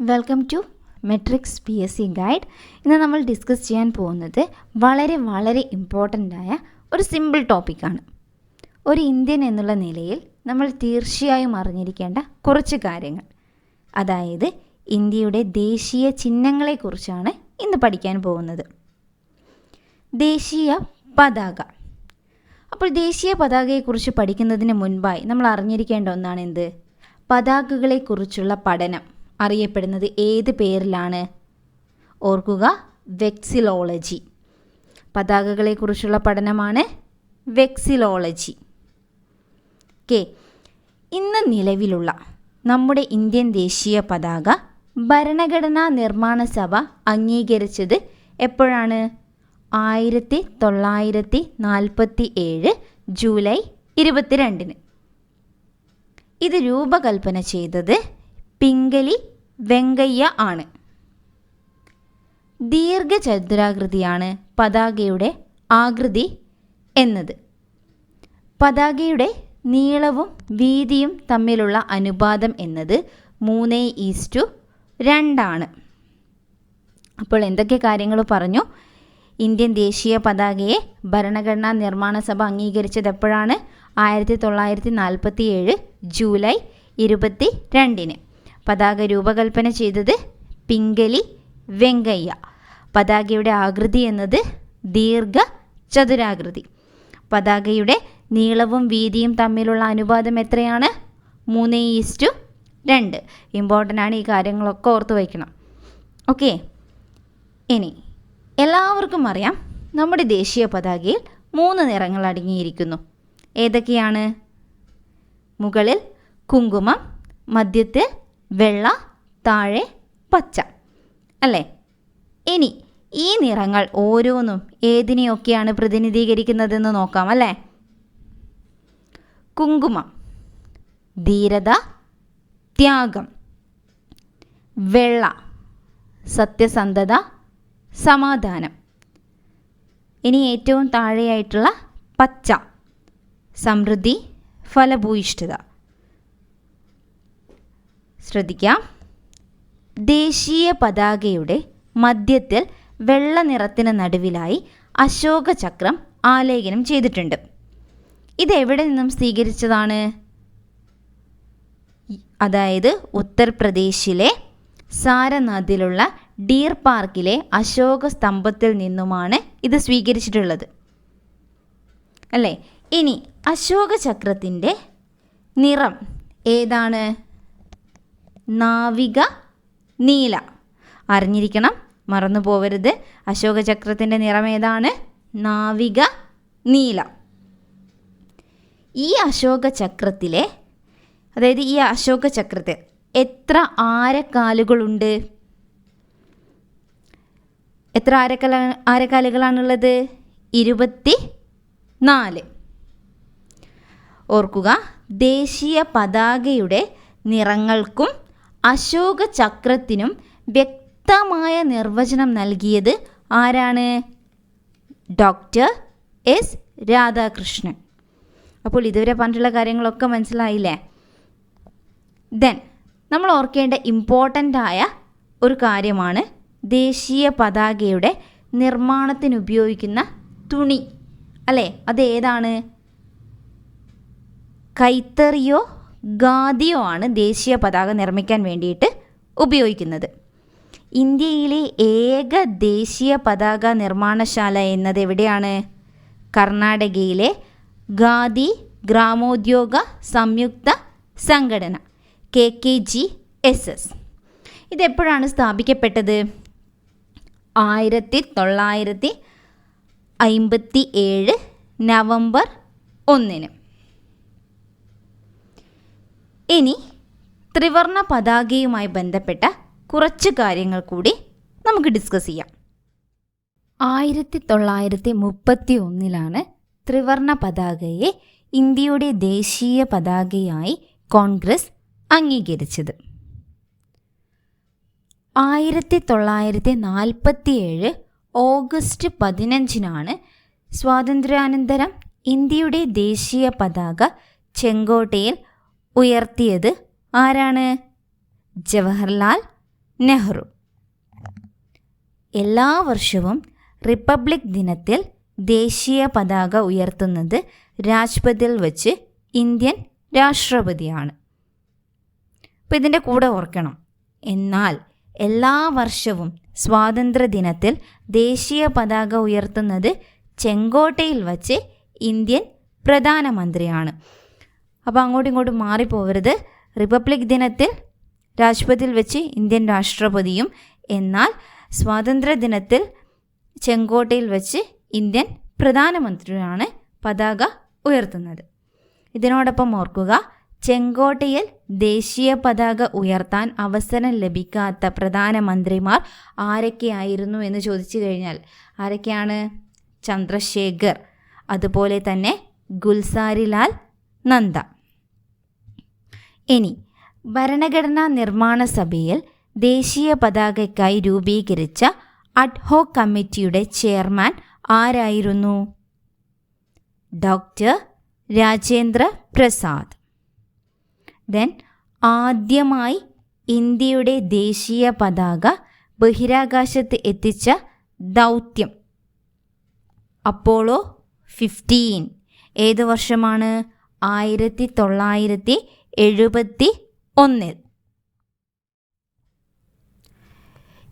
Welcome to Metrix P S C guide ഇന്ന് നമ്മൾ discuss ചെയ്യാൻ പോകുന്നത് വളരെ വളരെ ഇമ്പോർട്ടന്റ് ആയ ഒരു സിമ്പിൾ ടോപ്പിക്കാണ് ഒരു ഇന്ത്യൻ എന്നുള്ള നിലയിൽ നമ്മൾ തീർച്ചയായും അറിഞ്ഞിരിക്കേണ്ട കുറച്ച് കാര്യങ്ങൾ. അതായത് ഇന്ത്യയുടെ ദേശീയ ചിഹ്നങ്ങളെക്കുറിച്ചാണ് ഇന്ന് പഠിക്കാൻ പോകുന്നത്. ദേശീയ പതാക. അപ്പോൾ ദേശീയ പതാകയെക്കുറിച്ച് പഠിക്കുന്നതിന് മുൻപായി നമ്മൾ അറിഞ്ഞിരിക്കേണ്ട ഒന്നാണ് എന്ത്? പതാകകളെക്കുറിച്ചുള്ള പഠനം. അറിയപ്പെടുന്നത് ഏത് പേരിലാണ്? ഓർക്കുക വെക്സിലോളജി പതാകകളെക്കുറിച്ചുള്ള പഠനമാണ് വെക്സിലോളജി കെ ഇന്ന് നിലവിലുള്ള നമ്മുടെ ഇന്ത്യൻ ദേശീയ പതാക ഭരണഘടനാ നിർമ്മാണ സഭ അംഗീകരിച്ചത് എപ്പോഴാണ്? ആയിരത്തി തൊള്ളായിരത്തി നാൽപ്പത്തി ഏഴ് ജൂലൈ ഇരുപത്തിരണ്ടിന്. ഇത് രൂപകൽപ്പന ചെയ്തത് പിംഗലി വെങ്കയ്യ ആണ്. ദീർഘചതുരാകൃതിയാണ് പതാകയുടെ ആകൃതി എന്നത്. പതാകയുടെ നീളവും വീതിയും തമ്മിലുള്ള അനുപാതം എന്നത് മൂന്ന് ഈസ്റ്റു രണ്ടാണ് അപ്പോൾ എന്തൊക്കെ കാര്യങ്ങൾ പറഞ്ഞു? ഇന്ത്യൻ ദേശീയ പതാകയെ ഭരണഘടനാ നിർമ്മാണ സഭ അംഗീകരിച്ചത് എപ്പോഴാണ്? ആയിരത്തി തൊള്ളായിരത്തി നാൽപ്പത്തി ഏഴ് ജൂലൈ ഇരുപത്തി രണ്ടിന്. പതാക രൂപകൽപ്പന ചെയ്തത് പിങ്കലി വെങ്കയ്യ. പതാകയുടെ ആകൃതി എന്നത് ദീർഘ ചതുരാകൃതി. പതാകയുടെ നീളവും വീതിയും തമ്മിലുള്ള അനുപാതം എത്രയാണ്? മൂന്ന് ഈസ്റ്റു രണ്ട്. ഇമ്പോർട്ടന്റ് ആണ് ഈ കാര്യങ്ങളൊക്കെ ഓർത്ത് വയ്ക്കണം. ഓക്കെ. ഇനി എല്ലാവർക്കും അറിയാം നമ്മുടെ ദേശീയ പതാകയിൽ മൂന്ന് നിറങ്ങൾ അടങ്ങിയിരിക്കുന്നു. ഏതൊക്കെയാണ്? മുകളിൽ കുങ്കുമം മധ്യത്തിൽ വെള്ള താഴെ പച്ച. അല്ലേ? ഇനി ഈ നിറങ്ങൾ ഓരോന്നും ഏതിനെയൊക്കെയാണ് പ്രതിനിധീകരിക്കുന്നതെന്ന് നോക്കാം അല്ലേ? കുങ്കുമം ധീരത ത്യാഗം. വെള്ള സത്യസന്ധത സമാധാനം. ഇനി ഏറ്റവും താഴെയായിട്ടുള്ള പച്ച സമൃദ്ധി ഫലഭൂയിഷ്ഠത. ശ്രദ്ധിക്കാം. ദേശീയ പതാകയുടെ മധ്യത്തിൽ വെള്ള നിറത്തിന് നടുവിലായി അശോക ചക്രം ആലേഖനം ചെയ്തിട്ടുണ്ട്. ഇത് എവിടെ നിന്നും സ്വീകരിച്ചതാണ്? അതായത് ഉത്തർപ്രദേശിലെ സാരനാഥിലുള്ള ഡിയർ പാർക്കിലെ അശോക സ്തംഭത്തിൽ നിന്നുമാണ് ഇത് സ്വീകരിച്ചിട്ടുള്ളത്. അല്ലേ? ഇനി അശോക ചക്രത്തിന്റെ നിറം ഏതാണ്? നാവിക നീല. അറിഞ്ഞിരിക്കണം മറന്നു പോവരുത്. അശോക ചക്രത്തിന്റെ നിറം ഏതാണ്? നാവിക നീല. ഈ അശോക ചക്രത്തിലെ അതായത് ഈ അശോക ചക്രത്തിൽ എത്ര ആരക്കാലുകളുണ്ട്? എത്ര ആരക്കല ആരക്കാലുകളാണുള്ളത്? ഇരുപത്തി നാല് ഓർക്കുക ദേശീയ പതാകയുടെ നിറങ്ങൾക്കും അശോക ചക്രത്തിനും വ്യക്തമായ നിർവചനം നൽകിയത് ആരാണ്? Doctor S. രാധാകൃഷ്ണൻ. അപ്പോൾ ഇതുവരെ പറഞ്ഞിട്ടുള്ള കാര്യങ്ങളൊക്കെ മനസ്സിലായില്ലേ? ദെൻ നമ്മൾ ഓർക്കേണ്ട ഇമ്പോർട്ടന്റ് ആയ ഒരു കാര്യമാണ് ദേശീയ പതാകയുടെ നിർമ്മാണത്തിന് ഉപയോഗിക്കുന്ന തുണി. അല്ലേ? അത് ഏതാണ്? കൈത്തറിയോ ഖാദിയോ ആണ് ദേശീയ പതാക നിർമ്മിക്കാൻ വേണ്ടിയിട്ട് ഉപയോഗിക്കുന്നത്. ഇന്ത്യയിലെ ഏക ദേശീയ പതാക നിർമ്മാണശാല എന്നത് എവിടെയാണ്? കർണാടകയിലെ Khadi Gramodyoga Samyukta Sanghatana K K G S S. ഇതെപ്പോഴാണ് സ്ഥാപിക്കപ്പെട്ടത്? ആയിരത്തി തൊള്ളായിരത്തി അമ്പത്തി ഏഴ് നവംബർ ഒന്നിന്. ഇനി ത്രിവർണ പതാകയുമായി ബന്ധപ്പെട്ട കുറച്ച് കാര്യങ്ങൾ കൂടി നമുക്ക് ഡിസ്കസ് ചെയ്യാം. ആയിരത്തി തൊള്ളായിരത്തി മുപ്പത്തി ഒന്നിലാണ് ത്രിവർണ പതാകയെ ഇന്ത്യയുടെ ദേശീയ പതാകയായി കോൺഗ്രസ് അംഗീകരിച്ചത്. ആയിരത്തി തൊള്ളായിരത്തി നാൽപ്പത്തി ഏഴ് ഓഗസ്റ്റ് പതിനഞ്ചിനാണ് സ്വാതന്ത്ര്യാനന്തരം ഇന്ത്യയുടെ ദേശീയ പതാക ചെങ്കോട്ടയിൽ ഉയർത്തിയത് ആരാണ്? ജവഹർലാൽ നെഹ്റു. എല്ലാ വർഷവും റിപ്പബ്ലിക് ദിനത്തിൽ ദേശീയ പതാക ഉയർത്തുന്നത് രാജ്പഥിൽ വച്ച് ഇന്ത്യൻ രാഷ്ട്രപതിയാണ്. അപ്പോൾ ഇതിന്റെ കൂടെ ഓർക്കണം. എന്നാൽ എല്ലാ വർഷവും സ്വാതന്ത്ര്യദിനത്തിൽ ദേശീയ പതാക ഉയർത്തുന്നത് ചെങ്കോട്ടയിൽ വച്ച് ഇന്ത്യൻ പ്രധാനമന്ത്രിയാണ്. അപ്പോൾ അങ്ങോട്ടും ഇങ്ങോട്ടും മാറിപ്പോവരുത്. റിപ്പബ്ലിക് ദിനത്തിൽ രാജ്പഥിൽ വെച്ച് ഇന്ത്യൻ രാഷ്ട്രപതിയും എന്നാൽ സ്വാതന്ത്ര്യ ദിനത്തിൽ ചെങ്കോട്ടയിൽ വെച്ച് ഇന്ത്യൻ പ്രധാനമന്ത്രിയാണ് പതാക ഉയർത്തുന്നത്. ഇതിനോടൊപ്പം ഓർക്കുക ചെങ്കോട്ടയിൽ ദേശീയ പതാക ഉയർത്താൻ അവസരം ലഭിക്കാത്ത പ്രധാനമന്ത്രിമാർ ആരൊക്കെയായിരുന്നു എന്ന് ചോദിച്ചു കഴിഞ്ഞാൽ ആരൊക്കെയാണ്? ചന്ദ്രശേഖർ അതുപോലെ തന്നെ ഗുൽസാരിലാൽ നന്ദ. ഇനി ഭരണഘടനാ നിർമ്മാണ സഭയിൽ ദേശീയ പതാകയ്ക്കായി രൂപീകരിച്ച അഡ്ഹോ കമ്മിറ്റിയുടെ ചെയർമാൻ ആരായിരുന്നു? ഡോക്ടർ രാജേന്ദ്ര പ്രസാദ്. ദെൻ ആദ്യമായി ഇന്ത്യയുടെ ദേശീയ പതാക ബഹിരാകാശത്ത് എത്തിച്ച ദൗത്യം. അപ്പോളോ ഫിഫ്റ്റീൻ ഏത് വർഷമാണ്? ആയിരത്തി തൊള്ളായിരത്തി എഴുപത്തി ഒന്നിൽ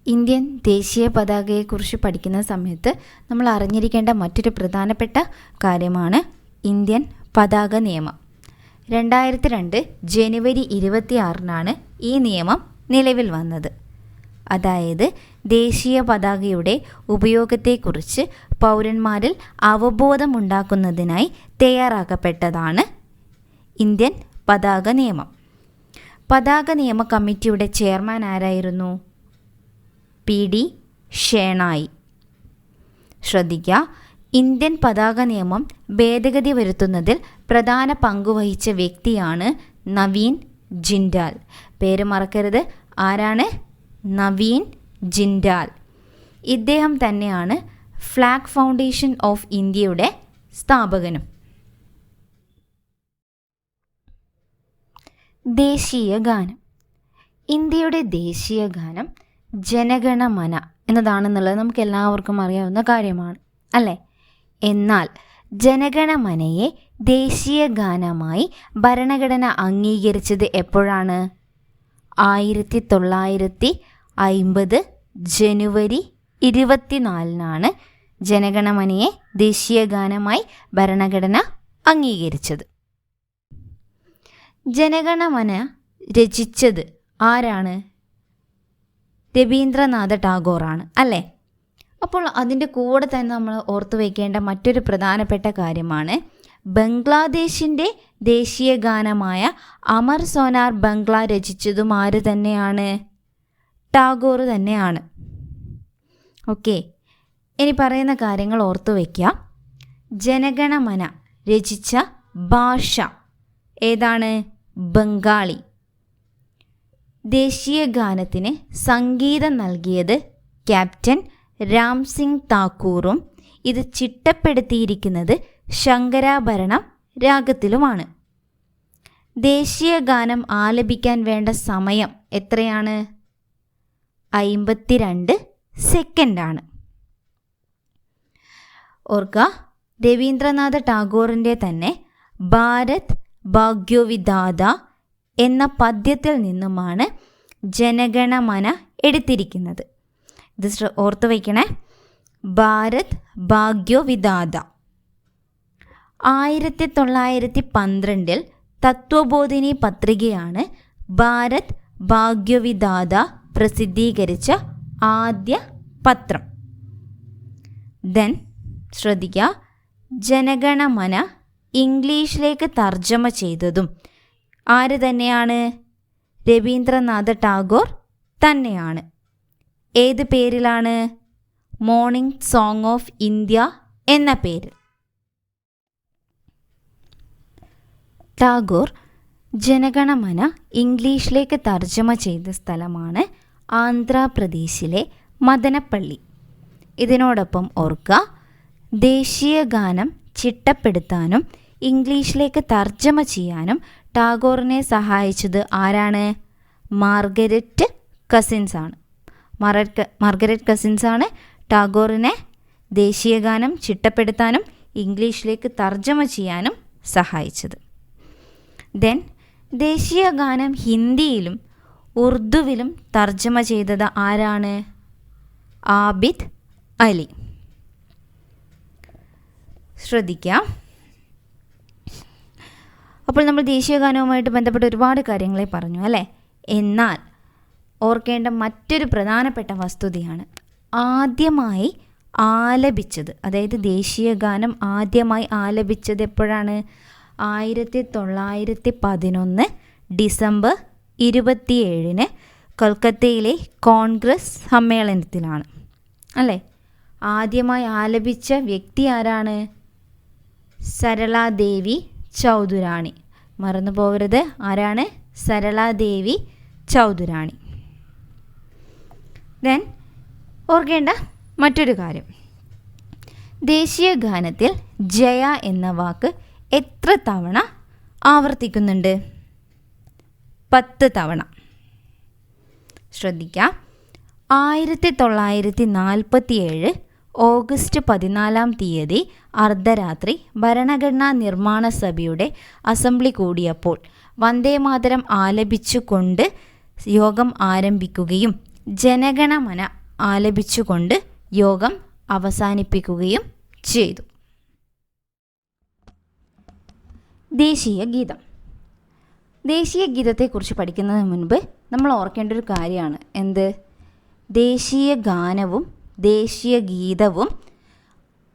ഇന്ത്യൻ ദേശീയ പതാകയെക്കുറിച്ച് പഠിക്കുന്ന സമയത്ത് നമ്മൾ അറിഞ്ഞിരിക്കേണ്ട മറ്റൊരു പ്രധാനപ്പെട്ട കാര്യമാണ് ഇന്ത്യൻ പതാക നിയമം. രണ്ടായിരത്തി രണ്ട് ജനുവരി ഇരുപത്തിയാറിനാണ് ഈ നിയമം നിലവിൽ വന്നത്. അതായത് ദേശീയ പതാകയുടെ ഉപയോഗത്തെക്കുറിച്ച് പൗരന്മാരിൽ അവബോധമുണ്ടാക്കുന്നതിനായി തയ്യാറാക്കപ്പെട്ടതാണ് ഇന്ത്യൻ പതാക നിയമം. പതാക നിയമ കമ്മിറ്റിയുടെ ചെയർമാൻ ആരായിരുന്നു? പി. ഡി. ഷേണായി. ശ്രദ്ധിക്കുക ഇന്ത്യൻ പതാക നിയമം ഭേദഗതി വരുത്തുന്നതിൽ പ്രധാന പങ്കുവഹിച്ച വ്യക്തിയാണ് നവീൻ ജിൻഡാൽ. പേര് മറക്കരുത്. ആരാണ്? നവീൻ ജിൻഡാൽ. ഇദ്ദേഹം തന്നെയാണ് ഫ്ലാഗ് ഫൗണ്ടേഷൻ ഓഫ് ഇന്ത്യയുടെ സ്ഥാപകനും. ദേശീയ ഗാനം. ഇന്ത്യയുടെ ദേശീയ ഗാനം ജനഗണമന എന്നതാണെന്നുള്ളത് നമുക്ക് എല്ലാവർക്കും അറിയാവുന്ന കാര്യമാണ് അല്ലേ? എന്നാൽ ജനഗണമനയെ ദേശീയ ഗാനമായി ഭരണഘടന അംഗീകരിച്ചത് എപ്പോഴാണ്? ആയിരത്തി തൊള്ളായിരത്തി അയിമ്പത് ജനുവരി ഇരുപത്തിനാലിനാണ് ജനഗണമനയെ ദേശീയ ഗാനമായി ഭരണഘടന അംഗീകരിച്ചത്. ജനഗണമന രചിച്ചത് ആരാണ്? രവീന്ദ്രനാഥ ടാഗോറാണ് അല്ലേ? അപ്പോൾ അതിന്റെ കൂടെ തന്നെ നമ്മൾ ഓർത്തു വയ്ക്കേണ്ട മറ്റൊരു പ്രധാനപ്പെട്ട കാര്യമാണ് ബംഗ്ലാദേശിന്റെ ദേശീയ ഗാനമായ അമർ സോനാർ ബംഗ്ല രചിച്ചതും ആര് തന്നെയാണ്? ടാഗോർ തന്നെയാണ്. ഓക്കെ ഇനി പറയുന്ന കാര്യങ്ങൾ ഓർത്തു വയ്ക്കുക ജനഗണമന രചിച്ച ഭാഷ ഏതാണ്? ബംഗാളി. ദേശീയ ഗാനത്തിന് സംഗീതം നൽകിയത് ക്യാപ്റ്റൻ രാം സിംഗ് താക്കൂറും. ഇത് ചിട്ടപ്പെടുത്തിയിരിക്കുന്നത് ശങ്കരാഭരണം രാഗത്തിലുമാണ്. ദേശീയ ഗാനം ആലപിക്കാൻ വേണ്ട സമയം എത്രയാണ്? അയിമ്പത്തിരണ്ട് സെക്കൻഡാണ്. ഓർക്കുക രവീന്ദ്രനാഥ ടാഗോറിന്റെ തന്നെ ഭാരത് ഭാഗ്യോവിദാത എന്ന പദ്യത്തിൽ നിന്നുമാണ് ജനഗണമന എടുത്തിരിക്കുന്നത്. ഇത് ഓർത്തു വയ്ക്കണേ. ഭാരത് ഭാഗ്യോവിദാത ആയിരത്തി തൊള്ളായിരത്തി പന്ത്രണ്ടിൽ തത്വബോധിനി പത്രികയാണ് ഭാരത് ഭാഗ്യവിദാത പ്രസിദ്ധീകരിച്ച ആദ്യ പത്രം. ദെൻ ശ്രദ്ധിക്കുക ജനഗണമന ഇംഗ്ലീഷിലേക്ക് തർജമ ചെയ്തതും ആര് തന്നെയാണ്? രവീന്ദ്രനാഥ ടാഗോർ തന്നെയാണ്. ഏത് പേരിലാണ്? മോർണിംഗ് സോങ് ഓഫ് ഇന്ത്യ എന്ന പേരിൽ ടാഗോർ ജനഗണമന ഇംഗ്ലീഷിലേക്ക് തർജമ ചെയ്ത സ്ഥലമാണ് ആന്ധ്രാപ്രദേശിലെ മദനപ്പള്ളി. ഇതിനോടൊപ്പം ഓർക്കുക ദേശീയ ഗാനം ചിട്ടപ്പെടുത്താനും ഇംഗ്ലീഷിലേക്ക് തർജമ ചെയ്യാനും ടാഗോറിനെ സഹായിച്ചത് ആരാണ്? മാർഗരറ്റ് കസിൻസ് ആണ് മാർഗരറ്റ് കസിൻസ് ആണ് ടാഗോറിനെ ദേശീയഗാനം ചിട്ടപ്പെടുത്താനും ഇംഗ്ലീഷിലേക്ക് തർജമ ചെയ്യാനും സഹായിച്ചത്. ദെൻ ദേശീയഗാനം ഹിന്ദിയിലും ഉർദുവിലും തർജമ ചെയ്തത് ആരാണ്? ആബിദ് അലി. ശ്രദ്ധിക്കാം. അപ്പോൾ നമ്മൾ ദേശീയഗാനവുമായിട്ട് ബന്ധപ്പെട്ട ഒരുപാട് കാര്യങ്ങളെ പറഞ്ഞു അല്ലേ? എന്നാൽ ഓർക്കേണ്ട മറ്റൊരു പ്രധാനപ്പെട്ട വസ്തുതയാണ് ആദ്യമായി ആലപിച്ചത്. അതായത് ദേശീയഗാനം ആദ്യമായി ആലപിച്ചത് എപ്പോഴാണ്? ആയിരത്തി തൊള്ളായിരത്തി പതിനൊന്ന് ഡിസംബർ ഇരുപത്തിയേഴിന് കൊൽക്കത്തയിലെ കോൺഗ്രസ് സമ്മേളനത്തിലാണ് അല്ലേ? ആദ്യമായി ആലപിച്ച വ്യക്തി ആരാണ്? സരളാദേവി ചൗധുരാണി മറന്നു പോകരുത് ആരാണ്? സരളാദേവി ചൗധുരാണി ദെൻ ഓർക്കേണ്ട മറ്റൊരു കാര്യം. ദേശീയ ഗാനത്തിൽ ജയ എന്ന വാക്ക് എത്ര തവണ ആവർത്തിക്കുന്നുണ്ട്? പത്ത് തവണ. ശ്രദ്ധിക്കാം. ആയിരത്തി തൊള്ളായിരത്തി നാൽപ്പത്തിയേഴ് ഓഗസ്റ്റ് പതിനാലാം തീയതി അർദ്ധരാത്രി ഭരണഘടനാ നിർമ്മാണ സഭയുടെ അസംബ്ലി കൂടിയപ്പോൾ വന്ദേമാതരം ആലപിച്ചുകൊണ്ട് യോഗം ആരംഭിക്കുകയും ജനഗണമന ആലപിച്ചുകൊണ്ട് യോഗം അവസാനിപ്പിക്കുകയും ചെയ്തു. ദേശീയ ഗീതം. ദേശീയ ഗീതത്തെക്കുറിച്ച് പഠിക്കുന്നതിന് മുൻപ് നമ്മൾ ഓർക്കേണ്ട ഒരു കാര്യമാണ്. എന്ത്? ദേശീയ ഗാനവും ദേശീയ ഗീതവും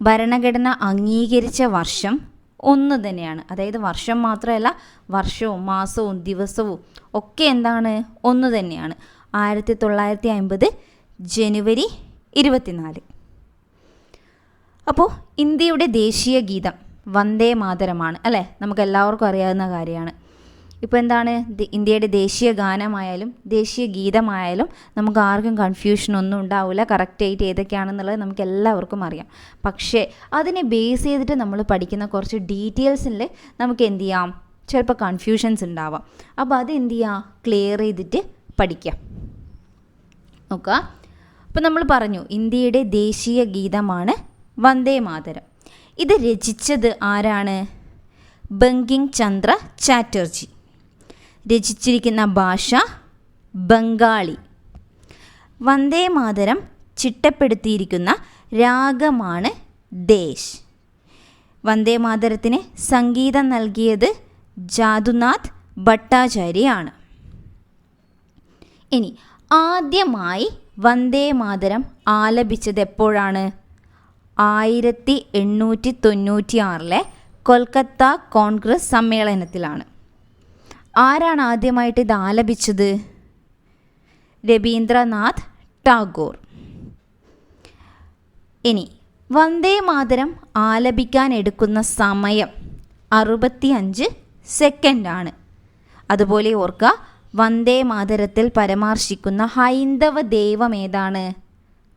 ഭരണഘടന അംഗീകരിച്ച വർഷം ഒന്ന് തന്നെയാണ്. അതായത് വർഷം മാത്രമല്ല വർഷവും മാസവും ദിവസവും ഒക്കെ എന്താണ്? ഒന്ന് തന്നെയാണ്. ആയിരത്തി തൊള്ളായിരത്തി അമ്പത് ജനുവരി ഇരുപത്തിനാല്. അപ്പോൾ ഇന്ത്യയുടെ ദേശീയ ഗീതം വന്ദേ മാതരമാണ് അല്ലേ? നമുക്ക് എല്ലാവർക്കും അറിയാവുന്ന കാര്യമാണ്. ഇപ്പോൾ എന്താണ്? ഇന്ത്യയുടെ ദേശീയ ഗാനമായാലും ദേശീയ ഗീതമായാലും നമുക്ക് ആർക്കും കൺഫ്യൂഷൻ ഒന്നും ഉണ്ടാവില്ല കറക്റ്റായിട്ട് ഏതൊക്കെയാണെന്നുള്ളത് നമുക്ക് എല്ലാവർക്കും അറിയാം. പക്ഷേ അതിനെ ബേസ് ചെയ്തിട്ട് നമ്മൾ പഠിക്കുന്ന കുറച്ച് ഡീറ്റെയിൽസിൽ നമുക്ക് എന്ത് ചെയ്യാം? ചിലപ്പോൾ കൺഫ്യൂഷൻസ് ഉണ്ടാവാം. അപ്പോൾ അത് എന്ത് ചെയ്യുക ക്ലിയർ ചെയ്തിട്ട് പഠിക്കാം. നോക്കുക അപ്പോൾ നമ്മൾ പറഞ്ഞു ഇന്ത്യയുടെ ദേശീയ ഗീതമാണ് വന്ദേ മാതരം. ഇത് രചിച്ചത് ആരാണ്? ബങ്കിങ് ചന്ദ്ര ചാറ്റർജി. രചിച്ചിരിക്കുന്ന ഭാഷ ബംഗാളി. വന്ദേ മാതരം ചിട്ടപ്പെടുത്തിയിരിക്കുന്ന രാഗമാണ് ദേശ്. വന്ദേ മാതരത്തിന് സംഗീതം നൽകിയത് ജാദുനാഥ് ഭട്ടാചാര്യയാണ്. ഇനി ആദ്യമായി വന്ദേ മാതരം ആലപിച്ചത് എപ്പോഴാണ്? ആയിരത്തി എണ്ണൂറ്റി തൊണ്ണൂറ്റി ആറിലെ കൊൽക്കത്ത കോൺഗ്രസ് സമ്മേളനത്തിലാണ്. ആരാണ് ആദ്യമായിട്ട് ഇത് ആലപിച്ചത്? രവീന്ദ്രനാഥ് ടാഗോർ. ഇനി വന്ദേ മാതരം ആലപിക്കാൻ എടുക്കുന്ന സമയം അറുപത്തിയഞ്ച് സെക്കൻഡാണ്. അതുപോലെ ഓർക്കുക വന്ദേ മാതരത്തിൽ പരാമർശിക്കുന്ന ഹൈന്ദവ ദൈവം ഏതാണ്?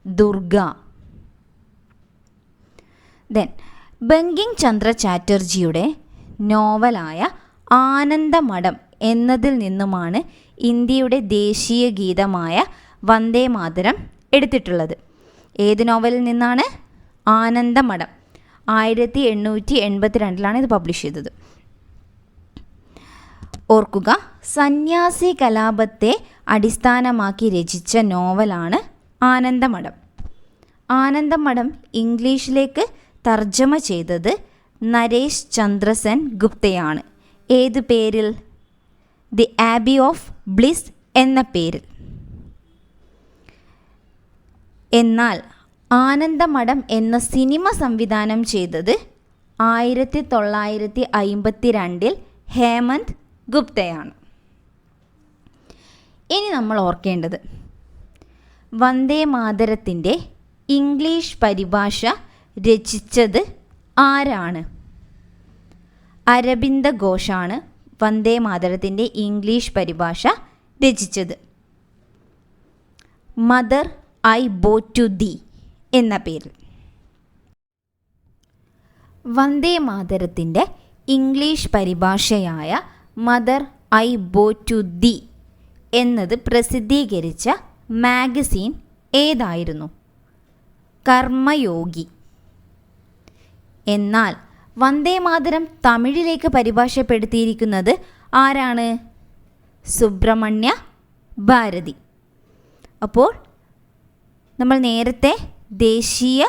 ദുർഗ. ദെൻ ബങ്കിങ് ചന്ദ്ര ചാറ്റർജിയുടെ നോവലായ ആനന്ദമഠം എന്നതിൽ നിന്നുമാണ് ഇന്ത്യയുടെ ദേശീയ ഗീതമായ വന്ദേ മാതരം എടുത്തിട്ടുള്ളത്. ഏത് നോവലിൽ നിന്നാണ്? ആനന്ദമഠം. ആയിരത്തി എണ്ണൂറ്റി എൺപത്തി രണ്ടിലാണ് ഇത് പബ്ലിഷ് ചെയ്തത്. ഓർക്കുക സന്യാസി കലാപത്തെ അടിസ്ഥാനമാക്കി രചിച്ച നോവലാണ് ആനന്ദമഠം. ആനന്ദമഠം ഇംഗ്ലീഷിലേക്ക് തർജമ ചെയ്തത് നരേഷ് ചന്ദ്രസെൻ ഗുപ്തയാണ്. ഏത് പേരിൽ? ദി ആബി ഓഫ് ബ്ലിസ് എന്ന പേരിൽ. എന്നാൽ ആനന്ദമഠം എന്ന സിനിമ സംവിധാനം ചെയ്തത് ആയിരത്തി തൊള്ളായിരത്തി അയിമ്പത്തി രണ്ടിൽ ഹേമന്ത് ഗുപ്തയാണ്. ഇനി നമ്മൾ ഓർക്കേണ്ടത് വന്ദേ മാതരത്തിന്റെ ഇംഗ്ലീഷ് പരിഭാഷ രചിച്ചത് ആരാണ്? അരബിന്ദ ഘോഷാണ് വന്ദേ മാതരത്തിന്റെ ഇംഗ്ലീഷ് പരിഭാഷ രചിച്ചത്. Mother I bow to thee എന്ന പേരിൽ. വന്ദേ മാതരത്തിന്റെ English പരിഭാഷയായ mother I bow to thee എന്നത് പ്രസിദ്ധീകരിച്ച മാഗസിൻ ഏതായിരുന്നു? കർമ്മയോഗി. എന്നാൽ വന്ദേ മാതരം തമിഴിലേക്ക് പരിഭാഷപ്പെടുത്തിയിരിക്കുന്നത് ആരാണ്? സുബ്രഹ്മണ്യ ഭാരതി. അപ്പോൾ നമ്മൾ നേരത്തെ ദേശീയ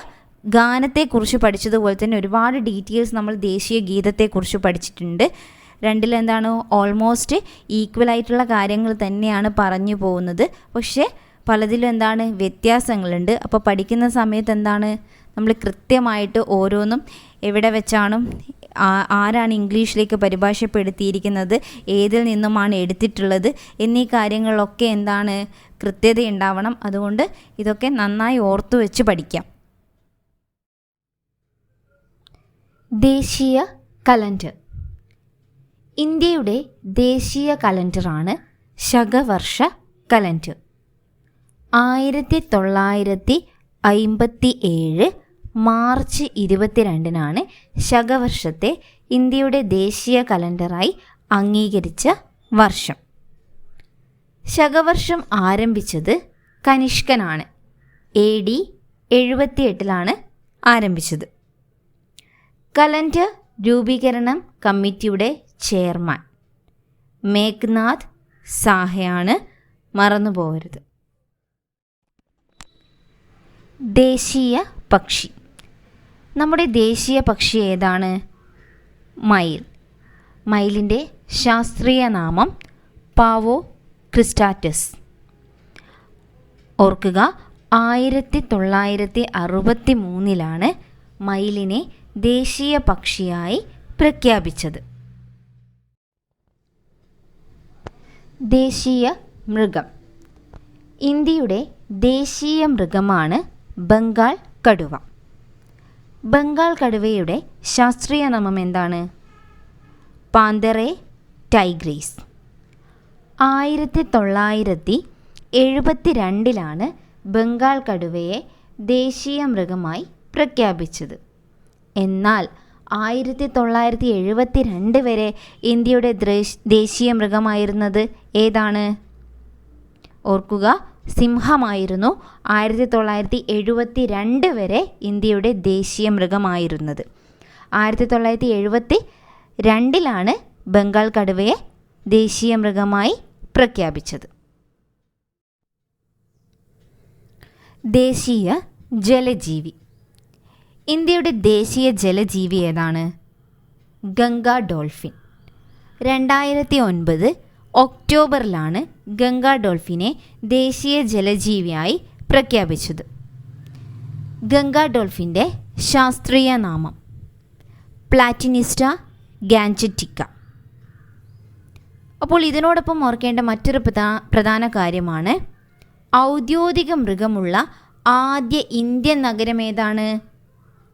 ഗാനത്തെക്കുറിച്ച് പഠിച്ചതുപോലെ തന്നെ ഒരുപാട് ഡീറ്റെയിൽസ് നമ്മൾ ദേശീയ ഗീതത്തെക്കുറിച്ച് പഠിച്ചിട്ടുണ്ട്. രണ്ടിലെന്താണ് ഓൾമോസ്റ്റ് ഈക്വൽ ആയിട്ടുള്ള കാര്യങ്ങൾ തന്നെയാണ് പറഞ്ഞു പോകുന്നത്. പക്ഷേ പലതിലും എന്താണ്? വ്യത്യാസങ്ങളുണ്ട്. അപ്പോൾ പഠിക്കുന്ന സമയത്ത് എന്താണ്? നമ്മൾ കൃത്യമായിട്ട് ഓരോന്നും എവിടെ വെച്ചാണ് ആരാണ് ഇംഗ്ലീഷിലേക്ക് പരിഭാഷപ്പെടുത്തിയിരിക്കുന്നത് ഏതിൽ നിന്നുമാണ് എടുത്തിട്ടുള്ളത് എന്നീ കാര്യങ്ങളൊക്കെ എന്താണ് കൃത്യത ഉണ്ടാവണം അതുകൊണ്ട് ഇതൊക്കെ നന്നായി ഓർത്തു വെച്ച് പഠിക്കാം. ദേശീയ കലണ്ടർ. ഇന്ത്യയുടെ ദേശീയ കലണ്ടറാണ് ശകവർഷ കലണ്ടർ. ആയിരത്തി തൊള്ളായിരത്തി അമ്പത്തി ഏഴ് മാർച്ച് ഇരുപത്തിരണ്ടിനാണ് ശകവർഷത്തെ ഇന്ത്യയുടെ ദേശീയ കലണ്ടറായി അംഗീകരിച്ച വർഷം. ശകവർഷം ആരംഭിച്ചത് കനിഷ്കനാണ്. എ ഡി എഴുപത്തിയെട്ടിലാണ് ആരംഭിച്ചത്. കലണ്ടർ രൂപീകരണം കമ്മിറ്റിയുടെ ചെയർമാൻ മേഘ്നാഥ് സാഹയാണ് മറന്നുപോകരുത്. ദേശീയ പക്ഷി നമ്മുടെ ദേശീയ പക്ഷി ഏതാണ്? മയിൽ. മയിലിന്റെ ശാസ്ത്രീയ നാമം പാവോ ക്രിസ്റ്റാറ്റസ്. ഓർക്കുക ആയിരത്തി തൊള്ളായിരത്തി അറുപത്തി മൂന്നിലാണ് മയിലിനെ ദേശീയ പക്ഷിയായി പ്രഖ്യാപിച്ചത്. ദേശീയ മൃഗം. ഇന്ത്യയുടെ ദേശീയ മൃഗമാണ് ബംഗാൾ കടുവ. ബംഗാൾ കടുവയുടെ ശാസ്ത്രീയ നാമം എന്താണ്? പാന്തറെ ടൈഗ്രീസ്. ആയിരത്തി തൊള്ളായിരത്തി എഴുപത്തി രണ്ടിലാണ് ബംഗാൾ കടുവയെ ദേശീയ മൃഗമായി പ്രഖ്യാപിച്ചത്. എന്നാൽ ആയിരത്തി തൊള്ളായിരത്തി എഴുപത്തി രണ്ട് വരെ ഇന്ത്യയുടെ ദേശീയ മൃഗമായിരുന്നത് ഏതാണ്? ഓർക്കുക സിംഹമായിരുന്നു ആയിരത്തി തൊള്ളായിരത്തി എഴുപത്തി രണ്ട് വരെ ഇന്ത്യയുടെ ദേശീയ മൃഗമായിരുന്നത്. ആയിരത്തി തൊള്ളായിരത്തി എഴുപത്തി രണ്ടിലാണ് ബംഗാൾ കടുവയെ ദേശീയ മൃഗമായി പ്രഖ്യാപിച്ചത്. ദേശീയ ജലജീവി. ഇന്ത്യയുടെ ദേശീയ ജലജീവി ഏതാണ്? ഗംഗ ഡോൾഫിൻ. രണ്ടായിരത്തി ഒൻപത് ഒക്ടോബറിലാണ് ഗംഗാ ഡോൾഫിനെ ദേശീയ ജലജീവിയായി പ്രഖ്യാപിച്ചത്. ഗംഗാ ഡോൾഫിന്റെ ശാസ്ത്രീയ നാമം പ്ലാറ്റിനിസ്റ്റ ഗാൻജറ്റിക്ക. അപ്പോൾ ഇതിനോടൊപ്പം ഓർക്കേണ്ട മറ്റൊരു പ്രധാന കാര്യമാണ് ഔദ്യോഗിക മൃഗമുള്ള ആദ്യ ഇന്ത്യൻ നഗരം ഏതാണ്?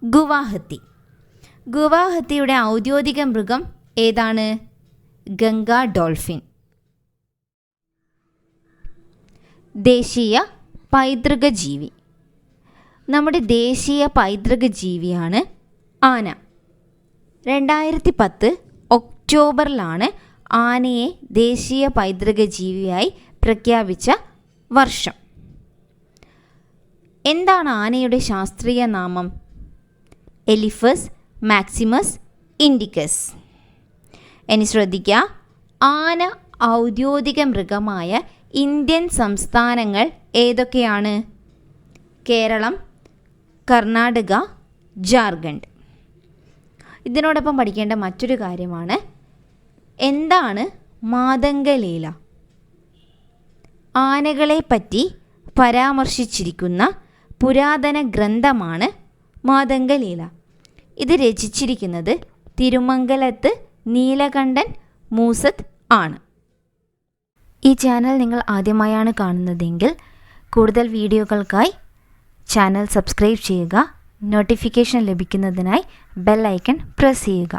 ഗുവാഹത്തി. ഗുവാഹത്തിയുടെ ഔദ്യോഗിക മൃഗം ഏതാണ്? ഗംഗാ ഡോൾഫിൻ. ദേശീയ പൈതൃക ജീവി നമ്മുടെ ദേശീയ പൈതൃക ജീവിയാണ് ആന. രണ്ടായിരത്തി പത്ത് ഒക്ടോബറിലാണ് ആനയെ ദേശീയ പൈതൃക ജീവിയായി പ്രഖ്യാപിച്ച വർഷം. എന്താണ് ആനയുടെ ശാസ്ത്രീയ നാമം? Elephas maximus indicus. ഇനി ശ്രദ്ധിക്കുക ആന ഔദ്യോഗിക മൃഗമായ ഇന്ത്യൻ സംസ്ഥാനങ്ങൾ ഏതൊക്കെയാണ്? കേരളം കർണാടക ജാർഖണ്ഡ്. ഇതിനോടൊപ്പം പഠിക്കേണ്ട മറ്റൊരു കാര്യമാണ് എന്താണ് മാതംഗലീല? ആനകളെ പറ്റി പരാമർശിച്ചിരിക്കുന്ന പുരാതന ഗ്രന്ഥമാണ് മാതംഗലീല. ഇത് രചിച്ചിരിക്കുന്നത് തിരുമംഗലത്ത് നീലകണ്ഠൻ മൂസത്ത് ആണ്. ഈ ചാനൽ നിങ്ങൾ ആദ്യമായാണ് കാണുന്നതെങ്കിൽ കൂടുതൽ വീഡിയോകൾക്കായി ചാനൽ സബ്സ്ക്രൈബ് ചെയ്യുക നോട്ടിഫിക്കേഷൻ ലഭിക്കുന്നതിനായി ബെൽ ഐക്കൺ പ്രസ് ചെയ്യുക.